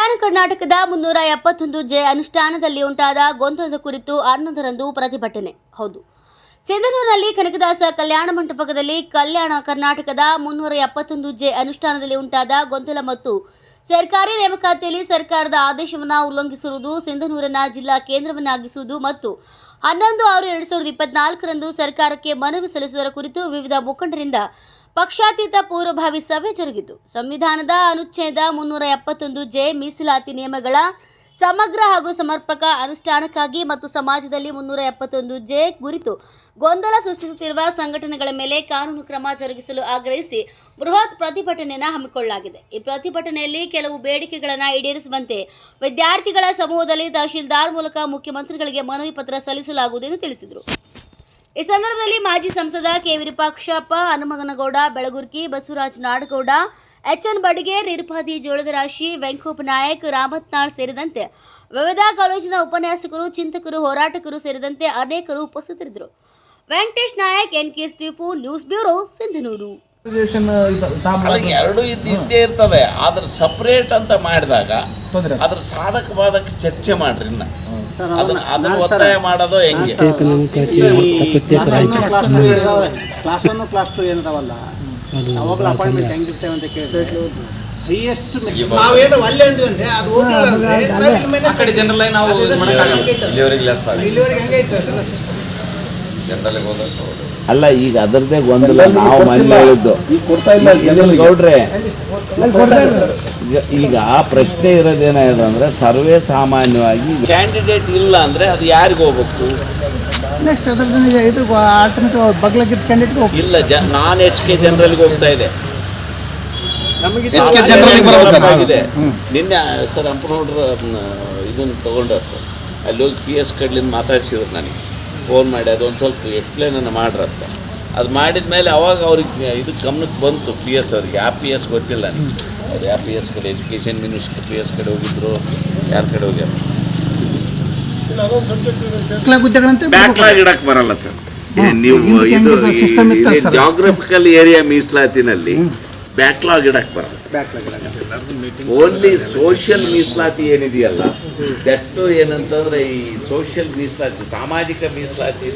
ಕಲ್ಯಾಣ ಕರ್ನಾಟಕದ ಮುನ್ನೂರ ಎಪ್ಪತ್ತೊಂದು ಜೆ ಅನುಷ್ಠಾನದಲ್ಲಿ ಉಂಟಾದ ಗೊಂದಲದ ಕುರಿತು ಹನ್ನೊಂದರಂದು ಪ್ರತಿಭಟನೆ. ಹೌದು. ಸಿಂಧನೂರಿನಲ್ಲಿ ಕನಕದಾಸ ಕಲ್ಯಾಣ ಮಂಟಪದಲ್ಲಿ ಕಲ್ಯಾಣ ಕರ್ನಾಟಕದ ಮುನ್ನೂರ ಎಪ್ಪತ್ತೊಂದು ಜೆ ಅನುಷ್ಠಾನದಲ್ಲಿ ಉಂಟಾದ ಗೊಂದಲ ಮತ್ತು ಸರ್ಕಾರಿ ನೇಮಕಾತಿಯಲ್ಲಿ ಸರ್ಕಾರದ ಆದೇಶವನ್ನು ಉಲ್ಲಂಘಿಸಿರುವುದು ಸಿಂಧನೂರನ್ನ ಜಿಲ್ಲಾ ಕೇಂದ್ರವನ್ನಾಗಿಸುವುದು ಮತ್ತು ಹನ್ನೊಂದು ಆರು ಎರಡು ಸಾವಿರದ ಇಪ್ಪತ್ನಾಲ್ಕರಂದು ಸರ್ಕಾರಕ್ಕೆ ಮನವಿ ಸಲ್ಲಿಸುವುದರ ಕುರಿತು ವಿವಿಧ ಮುಖಂಡರಿಂದ ಪಕ್ಷಾತೀತ ಪೂರ್ವಭಾವಿ ಸಭೆ ಜರುಗಿತು. ಸಂವಿಧಾನದ ಅನುಚ್ಛೇದ ಮುನ್ನೂರ ಎಪ್ಪತ್ತೊಂದು ಜೆ ಮೀಸಲಾತಿ ನಿಯಮಗಳ ಸಮಗ್ರ ಹಾಗೂ ಸಮರ್ಪಕ ಅನುಷ್ಠಾನಕ್ಕಾಗಿ ಮತ್ತು ಸಮಾಜದಲ್ಲಿ ಮುನ್ನೂರ ಎಪ್ಪತ್ತೊಂದು ಜೆ ಕುರಿತು ಗೊಂದಲ ಸೃಷ್ಟಿಸುತ್ತಿರುವ ಸಂಘಟನೆಗಳ ಮೇಲೆ ಕಾನೂನು ಕ್ರಮ ಜರುಗಿಸಲು ಆಗ್ರಹಿಸಿ ಬೃಹತ್ ಪ್ರತಿಭಟನೆಯನ್ನು ಹಮ್ಮಿಕೊಳ್ಳಲಾಗಿದೆ. ಈ ಪ್ರತಿಭಟನೆಯಲ್ಲಿ ಕೆಲವು ಬೇಡಿಕೆಗಳನ್ನು ಈಡೇರಿಸುವಂತೆ ವಿದ್ಯಾರ್ಥಿಗಳ ಸಮೂಹದಲ್ಲಿ ತಹಶೀಲ್ದಾರ್ ಮೂಲಕ ಮುಖ್ಯಮಂತ್ರಿಗಳಿಗೆ ಮನವಿ ಪತ್ರ ಸಲ್ಲಿಸಲಾಗುವುದು ಎಂದು ತಿಳಿಸಿದರು. ಈ ಸಂದರ್ಭದಲ್ಲಿ ಮಾಜಿ ಸಂಸದ K Virupakshappa Hanumaganagouda Belagurki Basavaraj Nadagouda H N Badige Nirpadi ಜೋಳದ ರಾಶಿ ವೆಂಕೋಪ ನಾಯಕ್ ರಾಮತ್ನಾಳ್ ಸೇರಿದಂತೆ ವಿವಿಧ ಕಾಲೇಜಿನ ಉಪನ್ಯಾಸಕರು ಚಿಂತಕರು ಹೋರಾಟಕರು ಸೇರಿದಂತೆ ಅನೇಕರು ಉಪಸ್ಥಿತರಿದ್ದರು. ವೆಂಕಟೇಶ್ ನಾಯಕ್ ಎನ್ ಕೆ ಸ್ಟೀಫು ನ್ಯೂಸ್ ಬ್ಯೂರೋ ಸಿಂಧನೂರು. ಎರಡು ಇದ್ದು ಇರ್ತವೆ. ಆದ್ರೆ ಸಪ್ರೇಟ್ ಅಂತ ಮಾಡಿದಾಗ ಅದ್ರ ಸಾಧಕ ಬಾಧಕ ಚರ್ಚೆ ಮಾಡ್ರಿ ಒತ್ತಾಯ ಮಾಡೋದು ಹೆಂಗೆ? ಕ್ಲಾಸ್ ಒನ್ ಕ್ಲಾಸ್ ಟು ಏನಿದಾವಲ್ಲ? ಅವಾಗಲೂ ಅಪಾಯಿಂಟ್ಮೆಂಟ್ ಹೆಂಗಿರ್ತೇವೆ ಅಂತ ಕೇಳ್ತೇವೆ ಹೈಯೆಸ್ಟ್ ನಾವೇನು ಒಳ್ಳೆ ಅಂದ್ವಿ ಅಂದ್ರೆ ಅದು ಹೋಗಿಲ್ಲ ಅಂದ್ರೆ ನಾವು ಜನರಲ್. ಇಲ್ಲಿವರೆಗೆ ಲೆಸ್ ಆಗಿದೆ. ಇಲ್ಲಿವರೆಗೆ ಹಂಗೆ ಇತ್ತು ಅದೆಲ್ಲ ಅಲ್ಲ ಈಗ ಅದರದೇ ಗೊಂದಲ ನಾವು ಮೊನ್ನೆ ಹೇಳಿದ್ದು. ಗೌಡ್ರೆ ಈಗ- ಪ್ರಶ್ನೆ ಇರೋದೇನಾಗಿದೆ ಅಂದ್ರೆ ಸರ್ವೇ ಸಾಮಾನ್ಯವಾಗಿ ಕ್ಯಾಂಡಿಡೇಟ್ ಇಲ್ಲ ಅಂದ್ರೆ ಅದು ಯಾರಿಗೆ ಹೋಗ್ಬೇಕು? ನೆಕ್ಸ್ಟ್ ಅದ್ರದ್ದು ಇದು ಆಲ್ಟರ್ನೇಟಿವ್ ಬಗ್ಲಕ್ಕಿದ್ದ ಕ್ಯಾಂಡಿಡೇಟ್ ಇಲ್ಲ ಜ ನಾನ್ ಎಚ್ ಕೆ ಜನರಲ್ಗೆ ಹೋಗ್ತಾ ಇದೆ. ನಮಗೆ? ಆಗಿದೆ ನಿನ್ನೆ ಸರ್ ಅಂಪನೋಡ್ರ ಇದನ್ನು ತಗೊಂಡ್ರು ಅಲ್ಲಿ ಹೋಗಿ ಪಿ ಎಸ್ ಕಡ್ಲಿಂದ ಮಾತಾಡ್ಸಿದ್ರು ನನಗೆ. ಫೋನ್ ಮಾಡಿ ಅದೊಂದು ಸ್ವಲ್ಪ ಎಕ್ಸ್ಪ್ಲೇನನ್ನು ಮಾಡ್ರಂತ ಅದು ಮಾಡಿದ ಮೇಲೆ ಅವಾಗ ಅವ್ರಿಗೆ ಇದು ಗಮನಕ್ಕೆ ಬಂತು ಪಿ ಎಸ್ ಅವ್ರಿಗೆ. ಯಾವ ಪಿ ಎಸ್ ಗೊತ್ತಿಲ್ಲ ಅವ್ರು ಯಾವ ಪಿ ಎಸ್ ಕಡೆ ಎಜುಕೇಷನ್ ಮಿನಿಸ್ಟರ್ ಪಿ ಎಸ್ ಕಡೆ ಹೋಗಿದ್ರು ಯಾರ ಕಡೆ ಹೋಗ್ಯಾರ? ಬ್ಯಾಕ್ಲಾಗ್ ಇಡಕ್ಕೆ ಬರಲ್ಲ ಸರ್. ನೀವು ಇದು? ಜಾಗ್ರಫಿಕಲ್ ಏರಿಯಾ ಮೀಸಲಾತಿನಲ್ಲಿ ಬ್ಯಾಕ್ಲಾಗ್ ಇಡಕ್ ಬರಲ್ಲ. ಓನ್ಲಿ ಸೋಷಿಯಲ್ ಮೀಸಲಾತಿ ಏನಿದೆಯಲ್ಲ ದಟ್ಟು ಏನಂತಂದ್ರೆ ಈ ಸೋಷಿಯಲ್ ಮೀಸಲಾತಿ ಸಾಮಾಜಿಕ ಮೀಸಲಾತಿ